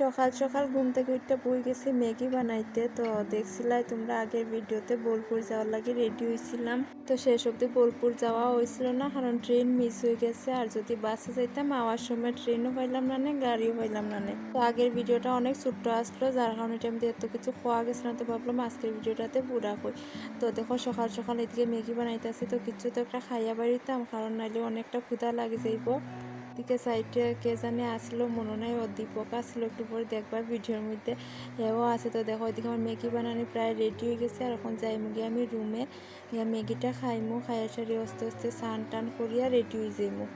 সকাল সকাল ঘুম থেকে উঠতে বই গেছি, ম্যাগি বানাইতে। তো দেখছিলাই তোমরা আগের ভিডিওতে বোলপুর যাওয়ার লাগে রেডি হয়েছিলাম তো শেষ অব্দি বোলপুর যাওয়া হয়েছিল না, কারণ ট্রেন মিস হয়ে গেছে। আর যদি বাসে যাইতাম, আওয়ার সময় ট্রেনও পাইলাম না গাড়িও পাইলাম না। তো আগের ভিডিওটা অনেক ছোট্ট আসলো, যার কারণে টাইম এত কিছু খোয়া গেছে না, তো ভাবলাম আজকের ভিডিওটাতে পুরা কই তো দেখো, সকাল সকাল এদিকে ম্যাগি বানাইতেছি তো কিছু তো একটা খাইয়া বাড়িতাম কারণ নাইলে অনেকটা ক্ষুধা লাগে যাইব। দিকে সাইডে কে জানে আসলো, মনে নাই, ও দীপক আসলো, একটু পরে দেখবার ভিডিওর মধ্যে, এও আছে। তো দেখো, ওইদিকে আমার মেগি বানানি প্রায় রেডি হয়ে গেছে, আর এখন যাই মুগি আমি রুমে ম্যাগিটা খাইমু, খাইয়া সারি আস্তে আস্তে স্নান টান করিয়া রেডি হয়ে যাইমু।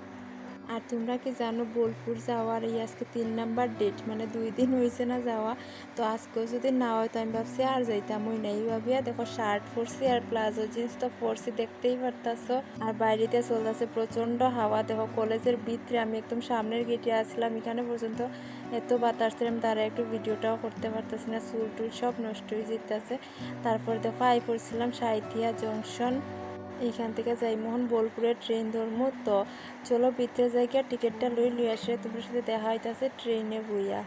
আর তোমরা কি জানো বোলপুর যাওয়ার এই আজকে তিন নাম্বার ডেট মানে দুই দিন হয়েছে না যাওয়া। তো আজকেও যদি না হয়, তো আমি ভাবছি আর যাইতাম ওই নাই ভাবিয়া। দেখো শার্ট পরছি আর প্লাজো জিন্স তো পরছি, দেখতেই পারতাছো। আর বাইরেতে চলতেছে প্রচণ্ড হাওয়া। দেখো কলেজের ভিতরে আমি একদম সামনের গেটে আসলাম এখানে পর্যন্ত এত বাতাস ছিল, আমি তারা একটু ভিডিওটাও করতে পারতেছি না। চুল টুল সব নষ্ট হয়ে যেতেছে তারপর দেখো আই পড়ছিলাম সাঁইথিয়া জংশন এইখান থেকে যাই। মোহন বোলপুরের ট্রেন ধরমু। তো চলো ভিতরে যাইকে টিকিটটা লই লই আসে। তোমার সাথে দেখা হইতাছে ট্রেনে বইয়া।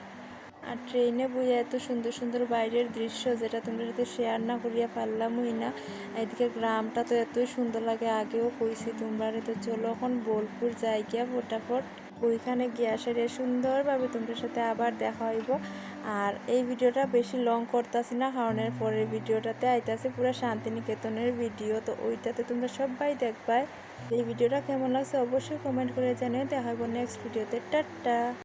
আর ট্রেনে বইয়া এত সুন্দর সুন্দর বাইরের দৃশ্য যেটা তোমার সাথে শেয়ার না করিয়া পারলামই না। এদিকে গ্রামটা তো এতই সুন্দর লাগে, আগেও কইছি তোমরা তো চলো এখন বোলপুর যাই গিয়া ফটাফট। ওইখানে গিয়া সেরে সুন্দরভাবে তোমাদের সাথে আবার দেখা হইব। আর এই ভিডিওটা বেশি লং করতেছি না, কারণ এর পরের ভিডিওটাতে আইতাছে পুরো শান্তিনিকেতনের ভিডিও, তো ওইটাতে তোমরা সবাই দেখবাই। এই ভিডিওটা কেমন লাগছে অবশ্যই কমেন্ট করে জানিয়ে দেখাবো নেক্সট ভিডিওতে, টাটা!